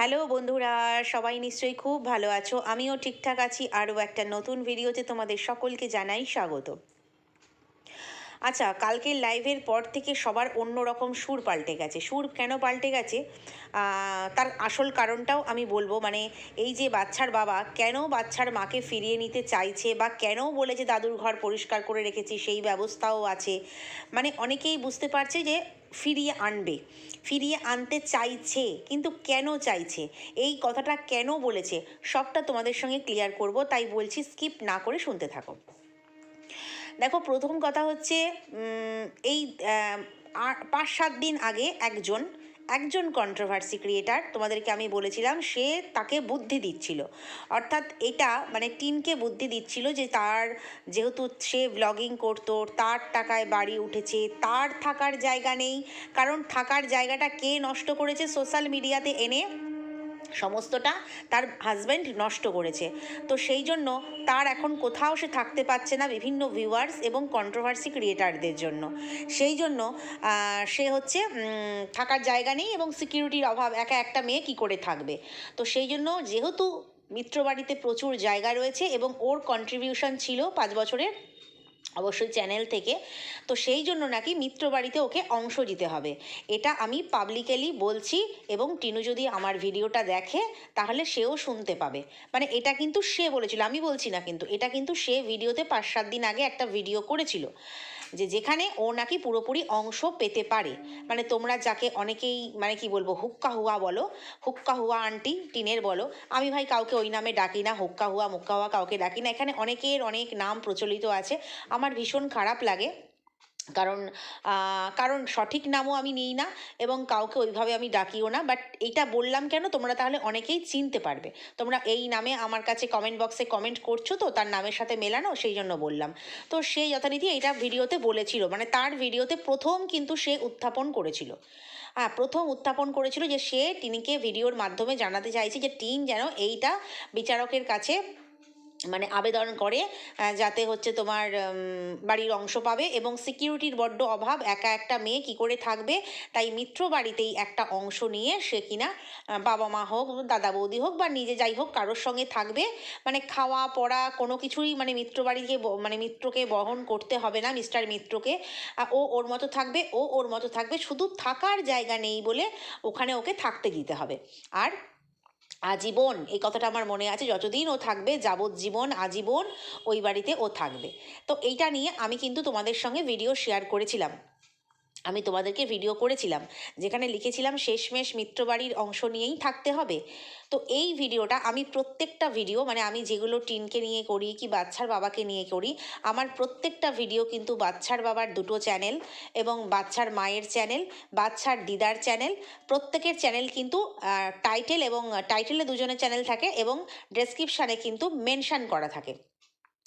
Hello বন্ধুরা, সবাই নিশ্চয়ই খুব ভালো আছো। আমিও ঠিকঠাক আছি। আরও একটা নতুন ভিডিওতে তোমাদের সকলকে জানাই স্বাগত। আচ্ছা কালকের লাইভের পর থেকে সবার অন্য রকম সুর পাল্টে গেছে। সুর কেন পাল্টে গেছে? তার আসল কারণটাও আমি বলব। মানে এই যে বাচ্চার বাবা, কেন বাচ্চার মাকে ফিরিয়ে নিতে চাইছে বা কেন বলেছে দাদুর ঘর পরিষ্কার করে রেখেছি, সেই ব্যবস্থাও আছে। মানে অনেকেই বুঝতে পারছে যে ফিরিয়ে আনবে, ফিরিয়ে আনতে চাইছে, কিন্তু কেন চাইছে? এই কথাটা কেন বলেছে? সবটা তোমাদের সঙ্গে ক্লিয়ার করব, তাই বলছি স্কিপ না করে শুনতে থাকো। দেখো, প্রথম কথা হচ্ছে এই পাঁচ সাত দিন আগে একজন একজন কন্ট্রোভার্সি ক্রিয়েটার তোমাদেরকে আমি বলেছিলাম, সে তাকে বুদ্ধি দিচ্ছিল। অর্থাৎ এটা মানে টিনকে বুদ্ধি দিচ্ছিল যে তার যেহেতু সে ব্লগিং করতো, তার টাকায় বাড়ি উঠেছে, তার থাকার জায়গা নেই। কারণ থাকার জায়গাটা কে নষ্ট করেছে? সোশ্যাল মিডিয়াতে এনে সমস্তটা তার হাজব্যান্ড নষ্ট করেছে। তো সেই জন্য তার এখন কোথাও সে থাকতে পারছে না বিভিন্ন ভিউয়ার্স এবং কন্ট্রোভার্সি ক্রিয়েটারদের জন্য। সেই জন্য সে হচ্ছে থাকার জায়গা নেই এবং সিকিউরিটির অভাব, একা একটা মেয়ে কি করে থাকবে? তো সেই জন্য যেহেতু মিত্রবাড়িতে প্রচুর জায়গা রয়েছে এবং ওর কন্ট্রিবিউশন ছিল পাঁচ বছরের অবশ্যই চ্যানেল থেকে। তো সেই জন্য নাকি মিত্র বাড়িতে ওকে অংশ দিতে হবে। এটা আমি পাবলিক্যালি বলছি এবং টিনু যদি আমার ভিডিওটা দেখে, তাহলে সেও শুনতে পাবে। মানে এটা কিন্তু সে বলেছিল, আমি বলছি না কিন্তু, এটা কিন্তু সে ভিডিওতে পাঁচ সাত দিন আগে একটা ভিডিও করেছিল। যে যেখানে ও নাকি পুরোপুরি অংশ পেতে পারে। মানে তোমরা যাকে অনেকেই মানে কি বলব, হুক্কা হুয়া বলো, হুক্কা হুয়া আন্টি, টিনের বলো, আমি ভাই কাউকে ওই নামে ডাকি না, হুক্কা হুয়া, মুক্কা হুয়া কাউকে ডাকি না। এখানে অনেকের অনেক নাম প্রচলিত আছে। আমার ভীষণ খারাপ লাগে। কারণ কারণ সঠিক নামও আমি নিই না এবং কাউকে ওইভাবে আমি ডাকিও না বাট এইটা বললাম কেন তোমরা তাহলে অনেকেই চিনতে পারবে। তোমরা এই নামে আমার কাছে কমেন্ট বক্সে কমেন্ট করছ তো, তার নামের সাথে মেলানো, সেই জন্য বললাম। তো সেই যথারীতি এইটা ভিডিওতে বলেছিল মানে তার ভিডিওতে প্রথম কিন্তু সে উত্থাপন করেছিল। হ্যাঁ প্রথম উত্থাপন করেছিল যে সে টিনিকে ভিডিওর মাধ্যমে জানাতে চাইছে যে টিন যেন এইটা বিচারকের কাছে মানে আবেদন করে যাতে হচ্ছে তোমার বাড়ির অংশ পাবে এবং সিকিউরিটির বড্ড অভাব, একা একটা মেয়ে কি করে থাকবে? তাই মিত্র বাড়িতেই একটা অংশ নিয়ে সে কিনা বাবা মা হোক, দাদা বৌদি হোক বা নিজে যাই হোক কারোর সঙ্গে থাকবে। মানে খাওয়া, পড়া কোনো কিছুই মানে মিত্র বাড়িকে মানে মিত্রকে বহন করতে হবে না মিস্টার মিত্রকে। ও ওর মতো থাকবে, ও ওর মতো থাকবে। শুধু থাকার জায়গা নেই বলে ওখানে ওকে থাকতে দিতে হবে। আর আজীবন, এই কথাটা আমার মনে আছে, যতদিন ও থাকবে, যাবজ্জীবন আজীবন ওই বাড়িতে ও থাকবে। তো এইটা নিয়ে আমি কিন্তু তোমাদের সঙ্গে ভিডিও শেয়ার করেছিলাম। আমি তোমাদেরকে ভিডিও করেছিলাম, যেখানে লিখেছিলাম, শেষমেশ মিত্রবাড়ির অংশ নিয়েই থাকতে হবে। তো এই ভিডিওটা আমি প্রত্যেকটা ভিডিও মানে আমি যেগুলো টিনকে নিয়ে করি কি বাচ্চার বাবাকে নিয়ে করি, আমার প্রত্যেকটা ভিডিও কিন্তু বাচ্চার বাবার দুটো চ্যানেল এবং বাচ্চার মায়ের চ্যানেল বাচ্চার দিদার চ্যানেল প্রত্যেকের চ্যানেল কিন্তু টাইটেল এবং টাইটেলে দুজনের চ্যানেল থাকে এবং ডেসক্রিপশানে কিন্তু মেনশান করা থাকে।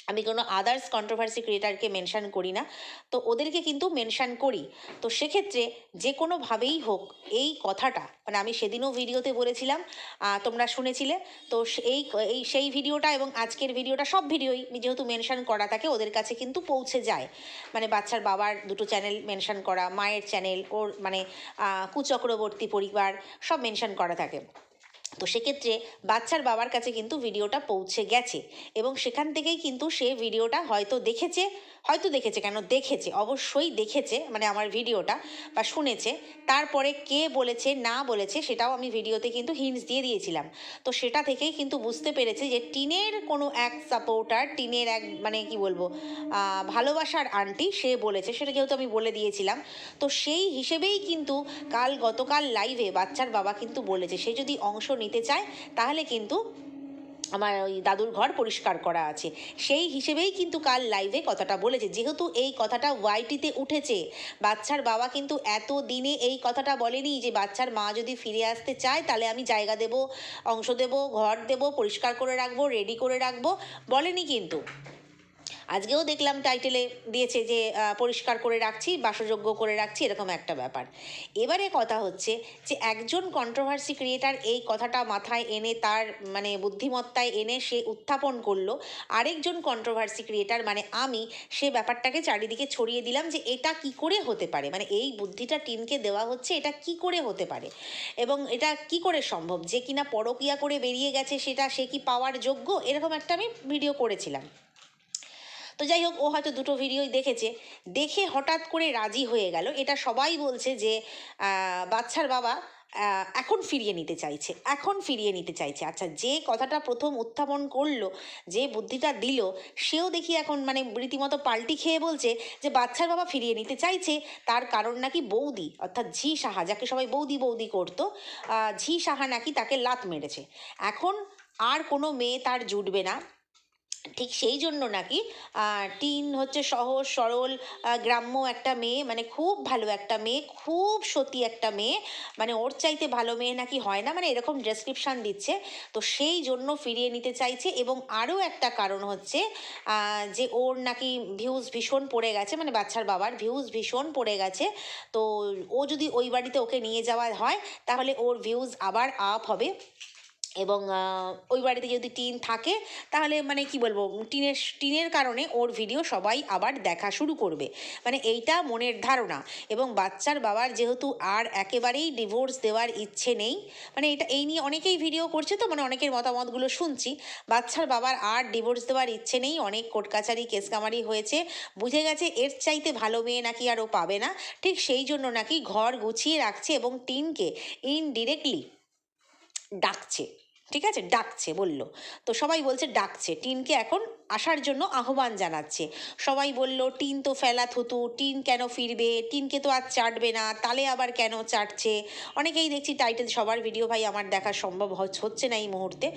আমি কোনো আদার্স কন্ট্রোভার্সি ক্রিয়েটারকে মেনশান করি না, তো ওদেরকে কিন্তু মেনশান করি। তো সেক্ষেত্রে যে কোনোভাবেই হোক, এই কথাটা মানে আমি সেদিনও ভিডিওতে বলেছিলাম তোমরা শুনেছিলে, তো এই এই, সেই ভিডিওটা এবং আজকের ভিডিওটা সব ভিডিওই যেহেতু মেনশান করা থাকে, ওদের কাছে কিন্তু পৌঁছে যায়। মানে বাচ্চার বাবার দুটো চ্যানেল মেনশান করা, মায়ের চ্যানেল ওর মানে কুচক্রবর্তী পরিবার সব মেনশান করা থাকে। তো সেক্ষেত্রে বাচ্চার বাবার কাছে কিন্তু ভিডিওটা পৌঁছে গেছে এবং সেখান থেকেই কিন্তু সে ভিডিওটা হয়তো দেখেছে হয়তো দেখেছে কেন? দেখেছে, অবশ্যই দেখেছে মানে আমার ভিডিওটা বা শুনেছে। তারপরে কে বলেছে, না বলেছে, সেটাও আমি ভিডিওতে কিন্তু হিন্টস দিয়ে দিয়েছিলাম। তো সেটা থেকেই কিন্তু বুঝতে পেরেছে যে টিনের কোনো এক সাপোর্টার টিনের এক মানে কি বলব ভালোবাসার আন্টি সে বলেছে, সেটা যেহেতু আমি বলে দিয়েছিলাম। তো সেই হিসেবেই কিন্তু কাল গতকাল লাইভে বাচ্চার বাবা কিন্তু বলেছে, সে যদি অংশ নিতে চায়, তাহলে কিন্তু আমার ওই দাদুর ঘর পরিষ্কার করা আছে। সেই হিসেবেই কিন্তু কাল লাইভে কথাটা বলেছে। যেহেতু এই কথাটা ওয়াইটিতে উঠেছে, বাচ্চার বাবা কিন্তু এত দিনে এই কথাটা বলেনি যে বাচ্চার মা যদি ফিরে আসতে চায়, তাহলে আমি জায়গা দেব, অংশ দেব, ঘর দেব, পরিষ্কার করে রাখব রেডি করে রাখব, বলেনি কিন্তু। আজকেও দেখলাম টাইটেলে দিয়েছে যে পরিষ্কার করে রাখছি, বাসযোগ্য করে রাখছি, এরকম একটা ব্যাপার। এবারে কথা হচ্ছে যে, একজন কন্ট্রোভার্সি ক্রিয়েটার এই কথাটা মাথায় এনে, তার মানে বুদ্ধিমত্তায় এনে সে উত্থাপন করল। আরেকজন কন্ট্রোভার্সি ক্রিয়েটার মানে আমি, সে ব্যাপারটাকে চারিদিকে ছড়িয়ে দিলাম যে, এটা কি করে হতে পারে? মানে এই বুদ্ধিটা টিনকে দেওয়া হচ্ছে, এটা কি করে হতে পারে? এবং এটা কি করে সম্ভব? যে কিনা পরকিয়া করে বেরিয়ে গেছে সেটা, সে কি পাওয়ার যোগ্য? এরকম একটা আমি ভিডিও করেছিলাম। তো যাই হোক, ও হয়তো দুটো ভিডিওই দেখেছে। দেখে হঠাৎ করে রাজি হয়ে গেল। এটা সবাই বলছে যে বাচ্চার বাবা এখন ফিরিয়ে নিতে চাইছে, এখন ফিরিয়ে নিতে চাইছে। আচ্ছা যে কথাটা প্রথম উত্থাপন করল, যে বুদ্ধিটা দিল, সেও দেখি এখন মানে রীতিমতো পাল্টি খেয়ে বলছে যে, বাচ্চার বাবা ফিরিয়ে নিতে চাইছে, তার কারণ নাকি বৌদি, অর্থাৎ ঝি সাহা, যাকে সবাই বৌদি বৌদি করতো ঝি সাহা নাকি তাকে লাত মেরেছে। এখন আর কোনো মেয়ে তার জুটবে না। ঠিক সেই জন্য নাকি? টিন হচ্ছে সহজ, সরল গ্রাম্য একটা মেয়ে মানে খুব ভালো একটা মেয়ে, খুব সতী একটা মেয়ে। মানে ওর চাইতে ভালো মেয়ে নাকি হয় না মানে এরকম ডেসক্রিপশান দিচ্ছে। তো সেই জন্য ফিরিয়ে নিতে চাইছে এবং আরও একটা কারণ হচ্ছে যে ওর নাকি ভিউজ ভীষণ পড়ে গেছে মানে বাচ্চার বাবার ভিউজ ভীষণ পড়ে গেছে। তো ও যদি ওই বাড়িতে ওকে নিয়ে যাওয়া হয়, তাহলে ওর ভিউজ আবার আপ হবে। এবং ওই বাড়িতে যদি টিন থাকে, তাহলে মানে কি বলব, টিনের টিনের কারণে ওর ভিডিও সবাই আবার দেখা শুরু করবে। মানে এইটা মনের ধারণা। এবং বাচ্চার বাবার যেহেতু আর একেবারেই ডিভোর্স দেওয়ার ইচ্ছে নেই মানে এটা, এই নিয়ে অনেকেই ভিডিও করছে তো মানে অনেকের মতামতগুলো শুনছি। বাচ্চার বাবার আর ডিভোর্স দেওয়ার ইচ্ছে নেই, অনেক কোর্ট কাছারি, কেস কামারি হয়েছে। বুঝে গেছে এর চাইতে ভালো মেয়ে নাকি আর ও পাবে না। ঠিক সেই জন্য নাকি ঘর গুছিয়ে রাখছে এবং টিনকে ইনডিরেক্টলি ডাকছে। ঠিক আছে? ডাকছে, বলল। তো সবাই বলছে, ডাকছে। টিনকে এখন আসার জন্য আহ্বান জানাচ্ছে। সবাই বলল, টিন তো ফেলা থুতু, টিন কেন ফিরবে? টিনকে তো আর চাটবে না, তালে আবার কেন চাটছে? অনেকেই দেখছি টাইটেল সবার ভিডিও ভাই, আমার দেখা সম্ভব হচ- হচ্ছে না এই মুহূর্তে।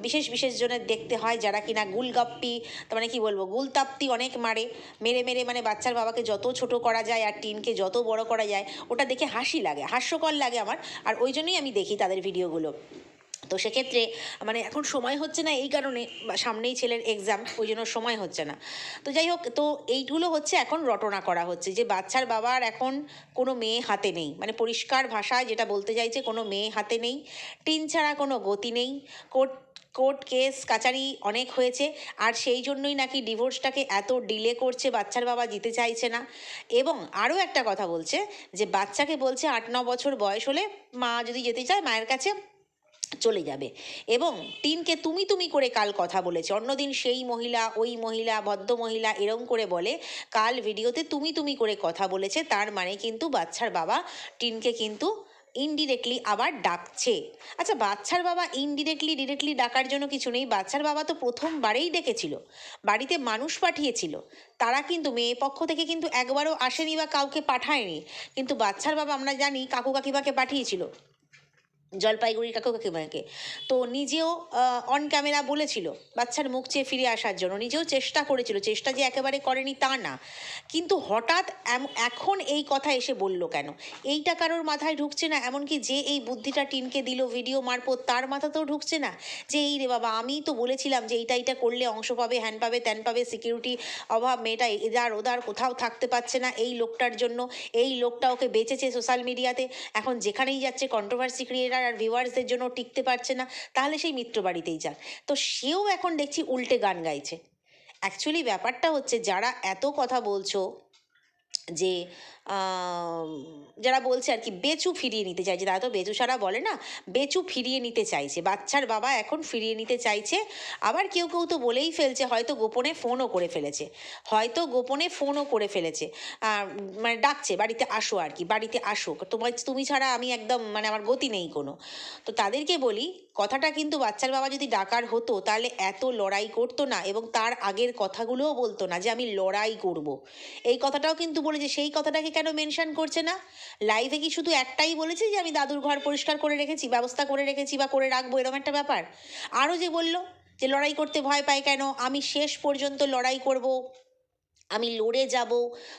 বিশেষ বিশেষ জনের দেখতে হয় যারা কিনা গুলগাপ্পি, তার মানে কি বলব, গুলতাপ্তি অনেক মারে। মেরে মেরে মানে বাচ্চার বাবাকে যত ছোট করা যায় আর টিনকে যত বড় করা যায়, ওটা দেখে হাসি লাগে, হাস্যকর লাগে আমার। আর ওই জন্যই আমি দেখি তাদের ভিডিওগুলো তো সেক্ষেত্রে মানে এখন সময় হচ্ছে না এই কারণে সামনেই ছেলের এক্সাম ওই জন্য সময় হচ্ছে না। তো যাই হোক, তো এইগুলো হচ্ছে এখন রটনা করা হচ্ছে যে বাচ্চার বাবার এখন কোনো মেয়ে হাতে নেই। মানে পরিষ্কার ভাষায় যেটা বলতে চাইছে, কোনো মেয়ে হাতে নেই, টিন ছাড়া কোনো গতি নেই, কোর্ট কোর্ট কেস, কাচারি অনেক হয়েছে, আর সেই জন্যই নাকি ডিভোর্সটাকে এত ডিলে করছে, বাচ্চার বাবা দিতে চাইছে না। এবং আরও একটা কথা বলছে যে বাচ্চাকে বলছে আট, ন বছর বয়স হলে মা যদি যেতে চায়, মায়ের কাছে চলে যাবে। এবং টিনকে তুমি তুমি করে কাল কথা বলেছে। অন্যদিন সেই মহিলা, ওই মহিলা, ভদ্র মহিলা এরম করে বলে, কাল ভিডিওতে তুমি তুমি করে কথা বলেছে। তার মানে কিন্তু বাচ্চার বাবা টিনকে কিন্তু ইনডিরেক্টলি আবার ডাকছে। আচ্ছা বাচ্চার বাবা ইনডিরেক্টলি ডিরেক্টলি ডাকার জন্য কিছু নেই। বাচ্চার বাবা তো প্রথমবারেই ডেকেছিল। বাড়িতে মানুষ পাঠিয়েছিল। তারা কিন্তু মেয়ে পক্ষ থেকে কিন্তু একবারও আসেনি বা কাউকে পাঠায়নি। কিন্তু বাচ্চার বাবা আমরা জানি কাকু কাকিমাকে পাঠিয়েছিল। জলপাইগুড়ির কাকু কাকিমাকে। তো নিজেও অন ক্যামেরা বলেছিল বাচ্চার মুখ চেয়ে ফিরে আসার জন্য। নিজেও চেষ্টা করেছিল, চেষ্টা যে একেবারে করেনি তা না। কিন্তু হঠাৎ এখন এই কথা এসে বলল কেন? এইটা কারোর মাথায় ঢুকছে না, এমনকি যে এই বুদ্ধিটা টিনকে দিল ভিডিও মারফত, তার মাথাতেও ঢুকছে না যে এই রে বাবা, আমি তো বলেছিলাম যে এইটা এইটা করলে অংশ পাবে হ্যান পাবে, ত্যান পাবে সিকিউরিটি অভাব, মেয়েটা এদার ওদার, কোথাও থাকতে পারছে না এই লোকটার জন্য। এই লোকটা ওকে বেঁচেছে সোশ্যাল মিডিয়াতে এখন যেখানেই যাচ্ছে কন্ট্রোভার্সি ক্রিয়েটার আর ভিউয়ার্সদের জন্য টিকতে পারছে না, তাহলে সেই মিত্র বাড়িতেই যাক তো সেও এখন দেখছি উল্টে গান গাইছে। অ্যাকচুয়ালি ব্যাপারটা হচ্ছে, যারা এত কথা বলছো যে যারা বলছে আর কি, বেচু ফিরিয়ে নিতে চাইছে। তারা তো বেচু সারা বলে না, বেচু ফিরিয়ে নিতে চাইছে। বাচ্চার বাবা এখন ফিরিয়ে নিতে চাইছে। আবার কেউ কেউ তো বলেই ফেলছে, হয়তো গোপনে ফোনও করে ফেলেছে। হয়তো গোপনে ফোনও করে ফেলেছে। মানে ডাকছে, বাড়িতে আসো আর কি, বাড়িতে আসো। তোমার তুমি ছাড়া আমি একদম মানে আমার গতি নেই কোনো। তো তাদেরকে বলি, কথাটা কিন্তু বাচ্চার বাবা যদি ডাকার হতো, তাহলে এত লড়াই করতো না এবং তার আগের কথাগুলোও বলতো না যে, আমি লড়াই করব। এই কথাটাও কিন্তু বলেছে সেই কথাটাকে কেন মেনশন করছে না? লাইভে কি শুধু একটাই বলেছে যে আমি দাদুর ঘর পরিষ্কার করে রেখেছি, ব্যবস্থা করে রেখেছি বা করে রাখব, এরকম একটা ব্যাপার? আরও যে বলল যে লড়াই করতে ভয় পায় কেন? আমি শেষ পর্যন্ত লড়াই করব, আমি লড়ে যাব।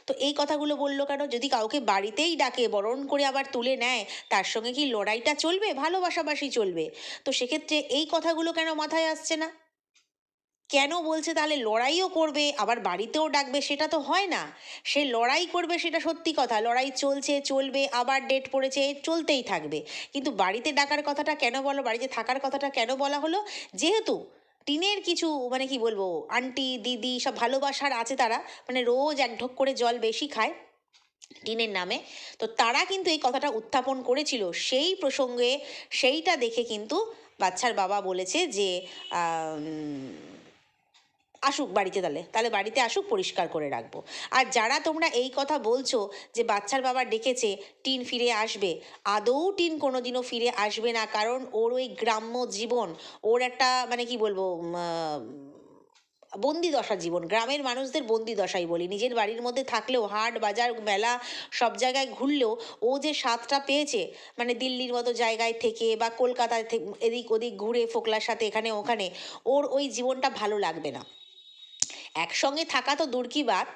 তো এই কথাগুলো বলল কেন? যদি কাউকে বাড়িতেই ডাকে, বরণ করে আবার তুলে নেয়, তার সঙ্গে কি লড়াইটা চলবে? ভালোবাসাবাসি চলবে। তো সেক্ষেত্রে এই কথাগুলো কেন মাথায় আসছে না? কেন বলছে তাহলে লড়াইও করবে, আবার বাড়িতেও ডাকবে, সেটা তো হয় না। সে লড়াই করবে সেটা সত্যি কথা, লড়াই চলছে, চলবে, আবার ডেট পড়েছে, চলতেই থাকবে। কিন্তু বাড়িতে ডাকার কথাটা কেন বলো, বাড়িতে থাকার কথাটা কেন বলা হলো? যেহেতু টিনের কিছু মানে কি বলব আন্টি দিদি সব ভালোবাসার আছে তারা মানে রোজ এক ঢোক করে জল বেশি খায় টিনের নামে, তো তারা কিন্তু এই কথাটা উত্থাপন করেছিল। সেই প্রসঙ্গে সেইটা দেখে কিন্তু বাচ্চার বাবা বলেছে যে আসুক বাড়িতে তাহলে তাহলে বাড়িতে আসুক, পরিষ্কার করে রাখব। আর যারা তোমরা এই কথা বলছো যে বাচ্চার বাবা ডেকেছে, টিন ফিরে আসবে, আদৌ টিন কোনোদিনও ফিরে আসবে না, কারণ ওর ওই গ্রাম্য জীবন, ওর একটা মানে কি বলব বন্দি দশা জীবন, গ্রামের মানুষদের বন্দি দশাই বলি। নিজের বাড়ির মধ্যে থাকলেও, হাট, বাজার, মেলা, সব জায়গায় ঘুরলেও ও যে স্বাদটা পেয়েছে মানে দিল্লির মতো জায়গায় থেকে বা কলকাতায় এদিক ওদিক ঘুরে, ফোকলার সাথে এখানে ওখানে, ওর ওই জীবনটা ভালো লাগবে না। একসঙ্গে থাকা তো দূর কি বাত?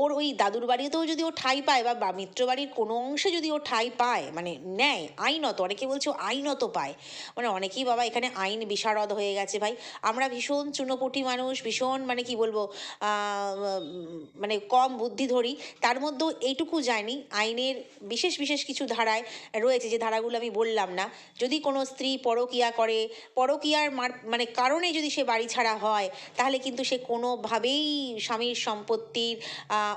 ওর ওই দাদুর বাড়িতেও যদি ও ঠাই পায় বা মিত্র বাড়ির কোনো অংশে যদি ও ঠাঁই পায় মানে নেয়, আইনত, অনেকে বলছে আইনত পায়। মানে অনেকেই বাবা এখানে আইন বিশারদ হয়ে গেছে ভাই। আমরা ভীষণ চুনোপুটি মানুষ, ভীষণ মানে কি বলব মানে কম বুদ্ধি ধরি। তার মধ্যেও এইটুকু যায়নি আইনের বিশেষ বিশেষ কিছু ধারায় রয়েছে, যে ধারাগুলো আমি বললাম না। যদি কোনো স্ত্রী পরকিয়া করে, পরকিয়ার মানে কারণে যদি সে বাড়ি ছাড়া হয়, তাহলে কিন্তু সে কোনোভাবেই স্বামীর সম্পত্তির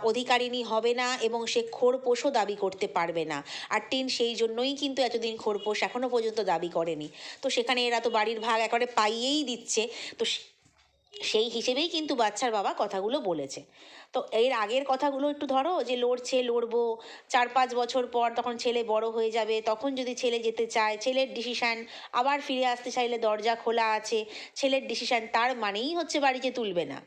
অধিকারিণী হবে না এবং সে খোরপোশও দাবি করতে পারবে না। আর টিন সেই জন্যই কিন্তু এতদিন খোরপোশ এখনও পর্যন্ত দাবি করেনি। তো সেখানে এরা তো বাড়ির ভাগ একেবারে পাইয়েই দিচ্ছে। তো সেই হিসেবেই কিন্তু বাচ্চার বাবা কথাগুলো বলেছে। তো এর আগের কথাগুলো একটু ধরো যে লড়ছে, লড়বো চার পাঁচ বছর পর তখন ছেলে বড় হয়ে যাবে, তখন যদি ছেলে যেতে চায়, ছেলের ডিসিশান আবার ফিরে আসতে চাইলে দরজা খোলা আছে, ছেলের ডিসিশান তার মানেই হচ্ছে বাড়িতে তুলবে না।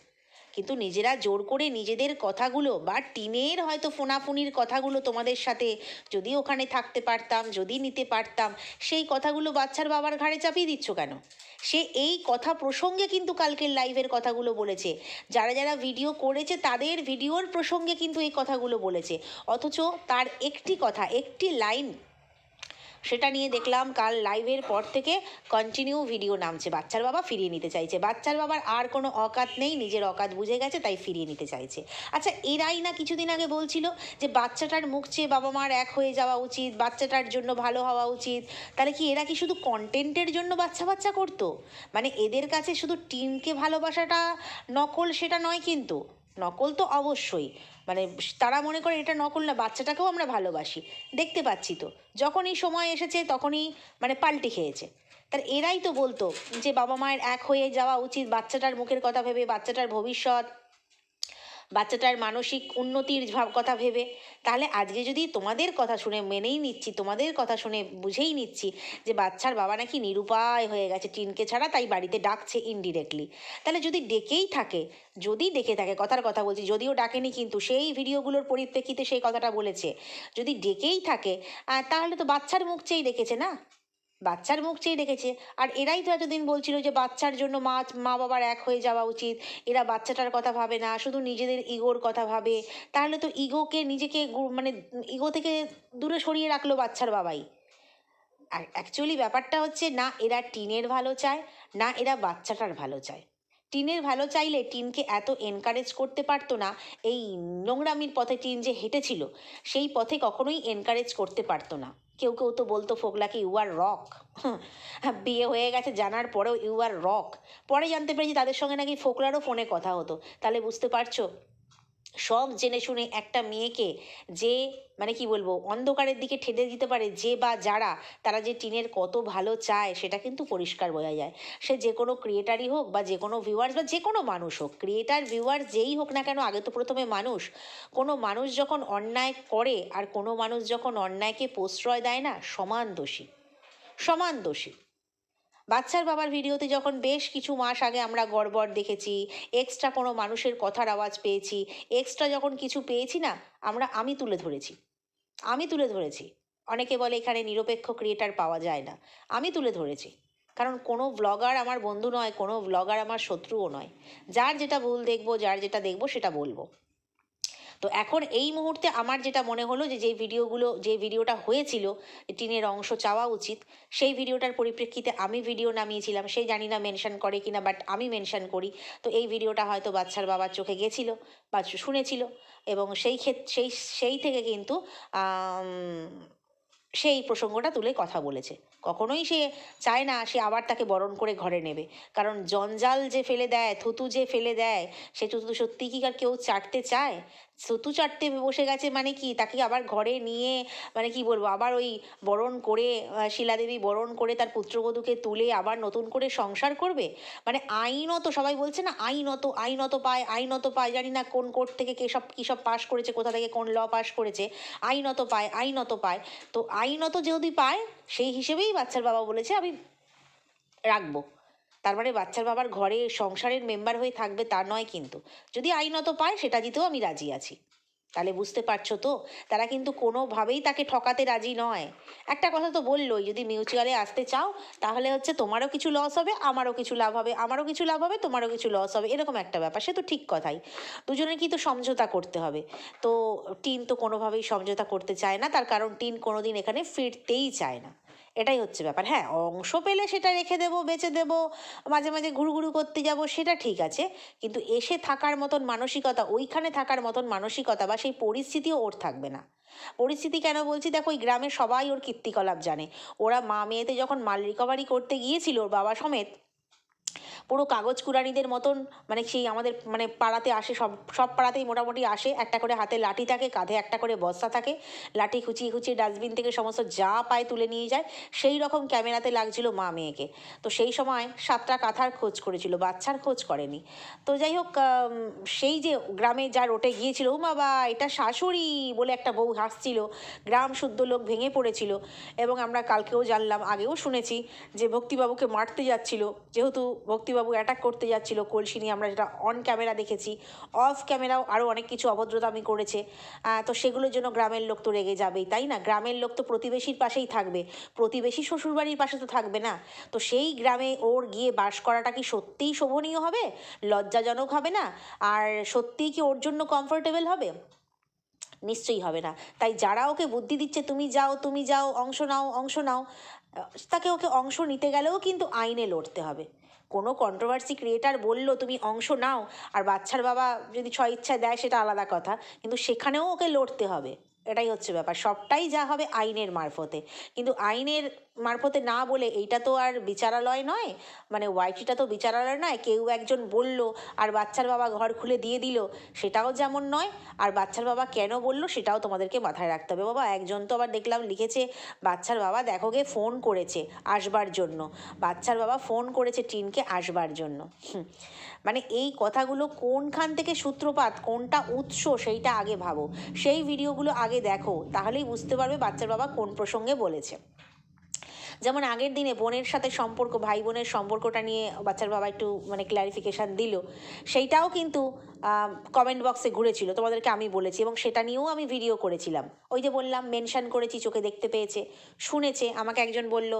কিন্তু নিজেরা জোর করে নিজেদের কথাগুলো বা টিনের হয়তো ফোনাফুনির কথাগুলো তোমাদের সাথে যদি ওখানে থাকতে পারতাম, যদি নিতে পারতাম, সেই কথাগুলো বাচ্চার বাবার ঘাড়ে চাপিয়ে দিচ্ছ কেন? সে এই কথা প্রসঙ্গে কিন্তু কালকের লাইভের কথাগুলো বলেছে। যারা যারা ভিডিও করেছে তাদের ভিডিওর প্রসঙ্গে কিন্তু এই কথাগুলো বলেছে। অথচ তার একটি কথা, একটি লাইন সেটা নিয়ে দেখলাম কাল লাইভের পর থেকে কন্টিনিউ ভিডিও নামছে। বাচ্চার বাবা ফিরিয়ে নিতে চাইছে। বাচ্চার বাবার আর কোনো অকাত নেই, নিজের অকাত বুঝে গেছে, তাই ফিরিয়ে নিতে চাইছে। আচ্ছা এরাই না কিছুদিন আগে বলছিল যে বাচ্চাটার মুখ চেয়ে বাবা মার এক হয়ে যাওয়া উচিত, বাচ্চাটার জন্য ভালো হওয়া উচিত। তাহলে কি এরা কি শুধু কন্টেন্টের জন্য বাচ্চা বাচ্চা করতো? মানে এদের কাছে শুধু টিনকে ভালোবাসাটা নকল সেটা নয় কিন্তু। নকল তো অবশ্যই। মানে তারা মনে করে এটা নকল না, বাচ্চাটাকেও আমরা ভালোবাসি। দেখতে পাচ্ছি তো। যখনই সময় এসেছে তখনই মানে পাল্টে খেয়েছে। তার এরাই তো বলতো যে বাবা মায়ের এক হয়ে যাওয়া উচিত বাচ্চাটার মুখের কথা ভেবে, বাচ্চাটার ভবিষ্যৎ। বাচ্চাটার মানসিক উন্নতির ভাব- কথা ভেবে, তাহলে আজকে যদি তোমাদের কথা শুনে মেনেই নিচ্ছি, তোমাদের কথা শুনে বুঝেই নিচ্ছি যে বাচ্চার বাবা নাকি নিরুপায় হয়ে গেছে, টিনকে ছাড়া তাই বাড়িতে ডাকছে ইনডিরেক্টলি তাহলে যদি ডেকেই থাকে, যদি ডেকে থাকে, কথার কথা বলছি, যদিও ডাকেনি কিন্তু, সেই ভিডিওগুলোর পরিপ্রেক্ষিতে সেই কথাটা বলেছে। যদি ডেকেই থাকে তাহলে তো বাচ্চার মুখ চেয়েই ডেকেছে না? বাচ্চার মুখ চেয়ে ডেকেছে। আর এরাই তো এতদিন বলছিল যে বাচ্চার জন্য মা মা বাবার এক হয়ে যাওয়া উচিত। এরা বাচ্চাটার কথা ভাবে না, শুধু নিজেদের ইগোর কথা ভাবে। তাহলে তো ইগোকে নিজেকে মানে ইগো থেকে দূরে সরিয়ে রাখল বাচ্চার বাবাই। আর অ্যাকচুয়ালি ব্যাপারটা হচ্ছে না এরা টিনের ভালো চায়, না এরা বাচ্চাটার ভালো চায়। টিনের ভালো চাইলে টিনকে এত এনকারেজ করতে পারতো না, এই নোংরামির পথে টিন যে হেঁটেছিল, সেই পথে কখনোই এনকারেজ করতে পারতো না। কেউ কেউ তো বলতো ফোকলাকে ইউ আর রক বিয়ে হয়ে গেছে, জানার পরেও ইউ আর রক পরে জানতে পেরেছি তাদের সঙ্গে নাকি ফোকলারও ফোনে কথা হতো। তাহলে বুঝতে পারছ? সব জেনে শুনে একটা মেয়েকে যে মানে কি বলব, অন্ধকারের দিকে ঠেলে দিতে পারে যে বা যারা, তারা যে টিনের কত ভালো চায়, সেটা কিন্তু পরিষ্কার বোঝা যায়। সে যে কোনো ক্রিয়েটারই হোক বা যে কোনো ভিউয়ার্স বা যে কোনো মানুষ হোক ক্রিয়েটার ভিউয়ার্স যেই হোক না কেন, আগে তো প্রথমে মানুষ। কোনো মানুষ যখন অন্যায় করে আর কোনো মানুষ যখন অন্যায়কে প্রশ্রয় দেয় না, সমান দোষী। সমান দোষী। বাচ্চার বাবার ভিডিওতে যখন বেশ কিছু মাস আগে আমরা গড়বড় দেখেছি এক্সট্রা কোনো মানুষের কথার আওয়াজ পেয়েছি এক্সট্রা যখন কিছু পেয়েছি না, আমরা আমি তুলে ধরেছি। আমি তুলে ধরেছি। অনেকে বলে এখানে নিরপেক্ষ ক্রিয়েটার পাওয়া যায় না। আমি তুলে ধরেছি। কারণ কোনো ব্লগার আমার বন্ধু নয়, কোনো ব্লগার আমার শত্রুও নয়। যার যেটা ভুল দেখব, যার যেটা দেখব, সেটা বলব। তো এখন এই মুহূর্তে আমার যেটা মনে হলো যে যে ভিডিওগুলো, যে ভিডিওটা হয়েছিল, টিনের অংশ চাওয়া উচিত, সেই ভিডিওটার পরিপ্রেক্ষিতে আমি ভিডিও নামিয়েছিলাম সে জানি না মেনশন করে কিনা, বাট আমি মেনশন করি। তো এই ভিডিওটা হয়তো বাচ্চার বাবার চোখে গেছিল বা শুনেছিল এবং সেই ক্ষেত্রে সেই সেই থেকে কিন্তু সেই প্রসঙ্গটা তুলে কথা বলেছে। কখনোই সে চায় না সে আবার তাকে বরণ করে ঘরে নেবে। কারণ জঞ্জাল যে ফেলে দেয়, থুতু যে ফেলে দেয়, সে থুতু সত্যি কি আর কেউ চাটতে চায়? থুতু চাটতে বসে গেছে মানে কি? তাকে আবার ঘরে নিয়ে মানে কি বলব, আবার ওই বরণ করে শিলাদেবী বরণ করে তার পুত্রবধূকে তুলে আবার নতুন করে সংসার করবে? মানে আইনত, সবাই বলছে না আইনত আইনত পায় আইনত পায়, জানি না কোন কোর্ট থেকে কে সব, কী সব পাশ করেছে, কোথা থেকে কোন ল পাশ করেছে। আইনত পায় আইনত পায়। তো আইনত যদি পায় সেই হিসেবেই বাচ্চার বাবা বলেছে, আমি রাখব। তার মানে বাচ্চার বাবার ঘরে সংসারের মেম্বার হয়ে থাকবে তা নয় কিন্তু। যদি আইনত পায়, সেটা দিতেও আমি রাজি আছি। তাহলে বুঝতে পারছ তো? তারা কিন্তু কোনোভাবেই তাকে ঠকাতে রাজি নয়। একটা কথা তো বললোই, যদি মিউচুয়ালে আসতে চাও, তাহলে হচ্ছে তোমারও কিছু লস হবে, আমারও কিছু লাভ হবে, আমারও কিছু লাভ হবে, তোমারও কিছু লস হবে, এরকম একটা ব্যাপার। সে তো ঠিক কথাই। দুজনের কি তো সমঝোতা করতে হবে। তো টিন তো কোনোভাবেই সমঝোতা করতে চায় না, তার কারণ টিন কোনোদিন এখানে ফিরতেই চায় না। এটাই হচ্ছে ব্যাপার। হ্যাঁ অংশ পেলে সেটা রেখে দেব, বেঁচে দেব, মাঝে মাঝে ঘুরুঘুরু ঘুরু করতে যাব, সেটা ঠিক আছে। কিন্তু এসে থাকার মতন মানসিকতা, ওইখানে থাকার মতন মানসিকতা বা সেই পরিস্থিতিও ওর থাকবে না। পরিস্থিতি কেন বলছি? দেখো ওই গ্রামে সবাই ওর কীর্তিকলাপ জানে। ওরা মা মেয়েতে যখন মাল রিকভারি করতে গিয়েছিল, ওর বাবা সমেত পুরো কাগজ কুড়ানিদের মতন মানে সেই আমাদের মানে পাড়াতে আসে সব সব পাড়াতেই মোটামুটি আসে। একটা করে হাতে লাঠি থাকে, কাঁধে একটা করে বস্তা থাকে। লাঠি খুচিয়ে খুচিয়ে ডাস্টবিন থেকে সমস্ত যা পায় তুলে নিয়ে যায়। সেই রকম ক্যামেরাতে লাগছিল মা মেয়েকে। তো সেই সময় সাতটা কাঁথার খোঁজ করেছিল, বাচ্চার খোঁজ করেনি। তো যাই হোক সেই যে গ্রামে যা রোটে গিয়েছিল ও বাবা এটা শাশুড়ি বলে একটা বউ হাসছিল। গ্রাম শুদ্ধ লোক ভেঙে পড়েছিল। এবং আমরা কালকেও জানলাম, আগেও শুনেছি যে ভক্তিবাবুকে মারতে যাচ্ছিল। যেহেতু ভক্তিবাবু অ্যাটাক করতে যাচ্ছিল কলসি নিয়ে। আমরা যেটা অন ক্যামেরা দেখেছি অফ ক্যামেরাও আরও অনেক কিছু অভদ্রতা আমি করেছে। তো সেগুলোর জন্য গ্রামের লোক তো রেগে যাবেই, তাই না? গ্রামের লোক তো প্রতিবেশীর পাশেই থাকবে। প্রতিবেশী শ্বশুরবাড়ির পাশে তো থাকবে না। তো সেই গ্রামে ওর গিয়ে বাস করাটা কি সত্যিই শোভনীয় হবে? লজ্জাজনক হবে না? আর সত্যিই কি ওর জন্য কমফোর্টেবল হবে? নিশ্চয়ই হবে না। তাই যারা ওকে বুদ্ধি দিচ্ছে, তুমি যাও তুমি যাও, অংশ নাও অংশ নাও তাকে ওকে অংশ নিতে গেলেও কিন্তু আইনে লড়তে হবে। কোনো কন্ট্রোভার্সি ক্রিয়েটার বলল, তুমি অংশ নাও। আর বাচ্চার বাবা যদি ছয় ইচ্ছা দেয়, সেটা আলাদা কথা। কিন্তু সেখানেও ওকে লড়তে হবে। এটাই হচ্ছে ব্যাপার। সবটাই যা হবে আইনের মারফতে। কিন্তু আইনের মারফতে না বলে এইটা তো আর বিচারালয় নয় মানে ওয়াইটিটা তো বিচারালয় নয়, কেউ একজন বলল আর বাচ্চার বাবা ঘর খুলে দিয়ে দিল, সেটাও যেমন নয়, আর বাচ্চার বাবা কেন বলল সেটাও তোমাদেরকে মাথায় রাখতে হবে। বাবা, একজন তো আবার দেখলাম লিখেছে, বাচ্চার বাবা দেখো গে ফোন করেছে আসবার জন্য, বাচ্চার বাবা ফোন করেছে টিনকে আসবার জন্য। মানে এই কথাগুলো কোনখান থেকে সূত্রপাত, কোনটা উৎস সেইটা আগে ভাবো, সেই ভিডিওগুলো আগে দেখো, তাহলেই বুঝতে পারবে বাচ্চার বাবা কোন প্রসঙ্গে বলেছে। যেমন আগের দিনে বোনের সাথে সম্পর্ক ভাই বোনের সম্পর্কটা নিয়ে বাচ্চার বাবা একটু মানে ক্ল্যারিফিকেশান দিল, সেইটাও কিন্তু কমেন্ট বক্সে ঘুরেছিল। তোমাদেরকে আমি বলেছি এবং সেটা নিয়েও আমি ভিডিও করেছিলাম। ওই যে বললাম মেনশন করেছি, চোখে দেখতে পেয়েছে, শুনেছে। আমাকে একজন বলল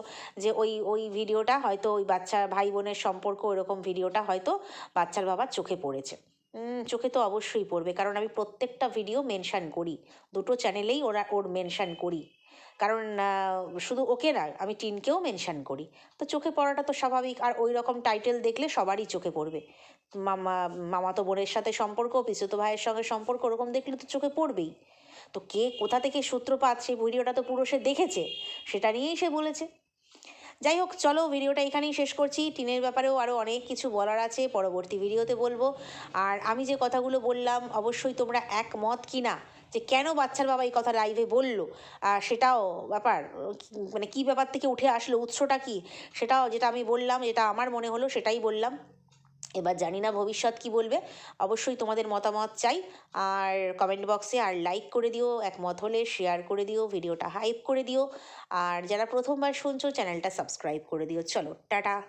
যে, ওই ওই ভিডিওটা হয়তো ওই বাচ্চা ভাই বোনের সম্পর্ক, ওরকম ভিডিওটা হয়তো বাচ্চার বাবার চোখে পড়েছে। চোখে তো অবশ্যই পড়বে, কারণ আমি প্রত্যেকটা ভিডিও মেনশন করি। দুটো চ্যানেলেই ওরা, ওর মেনশন করি। কারণ শুধু ওকে না, আমি টিনকেও মেনশান করি। তো চোখে পড়াটা তো স্বাভাবিক, আর ওই রকম টাইটেল দেখলে সবারই চোখে পড়বে। মামা মামাতো বোনের সাথে সম্পর্ক পিসুতো ভাইয়ের সঙ্গে সম্পর্ক, ওরকম দেখলে তো চোখে পড়বেই। তো কে কোথা থেকে সূত্রপাত, সেই ভিডিওটা তো পুরো সে দেখেছে, সেটা নিয়েই সে বলেছে। যাই হোক, চলো ভিডিওটা এখানেই শেষ করছি। টিনের ব্যাপারেও আরও অনেক কিছু বলার আছে, পরবর্তী ভিডিওতে বলব। আর আমি যে কথাগুলো বললাম, অবশ্যই তোমরা একমত কি না যে কেন বাচ্চার বাবা এই কথা লাইভে বলল? আর সেটাও ব্যাপার মানে কি ব্যাপার থেকে উঠে আসলো, উৎসটা কি? সেটাও যেটা আমি বললাম, যেটা আমার মনে হলো, সেটাই বললাম। এবার জানি না ভবিষ্যৎ কি বলবে। অবশ্যই তোমাদের মতামত চাই। আর কমেন্ট বক্সে আর লাইক করে দিও, একমত হলে শেয়ার করে দিও ভিডিওটা হাইপ করে দিও। আর যারা প্রথমবার শুনছো চ্যানেলটা সাবস্ক্রাইব করে দিও। চলো, টাটা।